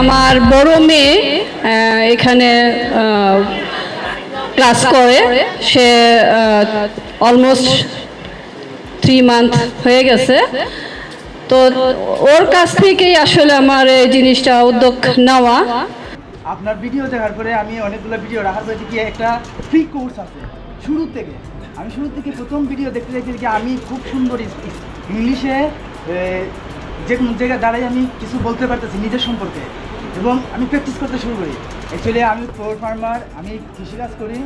আমার বড় মেয়ে এখানে ক্লাস করে। সে অলমোস্ট থ্রি মান্থ হয়ে গেছে। তো ওর কাছ থেকেই আসলে আমার এই জিনিসটা উদ্যোগ নেওয়া। আপনার ভিডিও দেখার পরে আমি অনেকগুলো ভিডিও রাখার পরে দেখি একটা ফ্রি কোর্স আছে। শুরু থেকে। আমি শুরু থেকে প্রথম ভিডিও দেখতে দেখতে দেখি আমি খুব সুন্দর ইংলিশে যে কোনো জায়গায় দাঁড়াই আমি কিছু বলতে পারতেছি নিজের সম্পর্কে। এবং আমি প্র্যাকটিস করতে শুরু করি। অ্যাকচুয়ালি আমি ফ্লোর ফার্মার আমি কৃষিকাজ করি।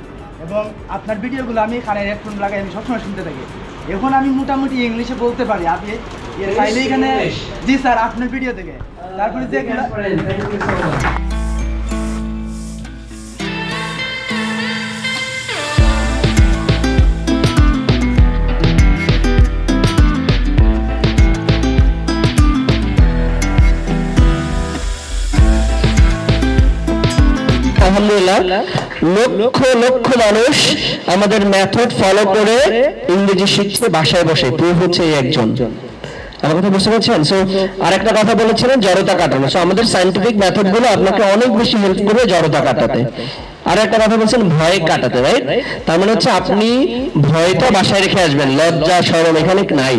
এবং আপনার ভিডিওগুলো আমি কানে হেডফোন লাগাই, আমি সবসময় শুনতে থাকি। এখন আমি মোটামুটি ইংলিশে বলতে পারি। আপনি চাইলে এখানে জি স্যার আপনার ভিডিও থেকে তারপরে যেগুলো আলহামদুলিল্লাহ। লক্ষ লক্ষ মানুষ আমাদের মেথড ফলো করে ইংরেজি শিখছে বাসায় বসে। তুই হচ্ছে এই একজন? আমার কথা বুঝতে পারছেন? সো আরেকটা কথা বলেছিলেন জড়তা কাটানো। সো আমাদের সাইন্টিফিক মেথডগুলো আপনাকে অনেক বেশি হেল্প করবে জড়তা কাটাতে। আর একটা কথা বলছেন, ভয় কাটাতে রাইট তার মানে হচ্ছে আপনি ভয়টা বাসায় রেখে আসবেন, লজ্জা, শরম এখানে নাই।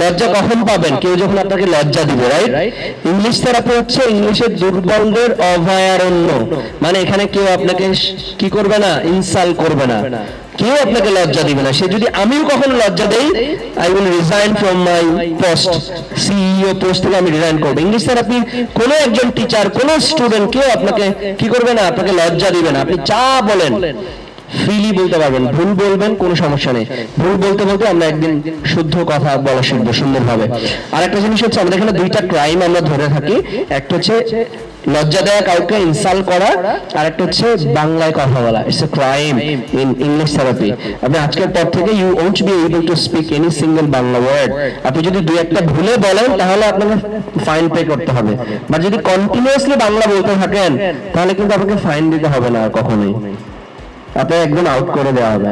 লজ্জা কখন পাবেন? কেউ যখন আপনাকে লজ্জা দিবে রাইট ইংলিশ থেরাপি হচ্ছে ইংলিশের দুর্বলদের অভয়ারণ্য। মানে এখানে কেউ আপনাকে কি করবে না? ইনসাল্ট করবে না। কেউ আপনাকে লজ্জা দিবে না। সে যদি আমিও কখনো লজ্জা দেই I will resign from my post CEO post থেকে আমি রিজাইন করব। ইংলিশ স্যার আপনি কোনো একজন টিচার কোনো স্টুডেন্ট কেউ আপনাকে কি করবে না? আপনাকে লজ্জা দিবে না। আপনি যা বলেন ফ্রিলি বলতে পারবেন। ভুল বলবেন, কোনো সমস্যা নেই। ভুল বলতে বলতে আমরা একদিন শুদ্ধ কথা বলা শিখব, সুন্দরভাবে। আর একটা জিনিস হচ্ছে, আমাদের এখানে দুইটা ক্রাইম আমরা ধরে থাকি। একটা হচ্ছে লজ্জা দেওয়া কাউকে ইনসাল করা আর একটা হচ্ছে বাংলায় কথা বলা it's a crime in English therapy আপনি আজকের পর থেকে you won't be able to speak any single Bangla word আপনি যদি দুই একটা ভুলে বলেন, তাহলে আপনাকে ফাইন পে করতে হবে। বা যদি কন্টিনিউয়াসলি বাংলা বলতে থাকেন, তাহলে কিন্তু আপনাকে ফাইন দিতে হবে না কখনোই। আপনাকে একদম আউট করে দেওয়া হবে।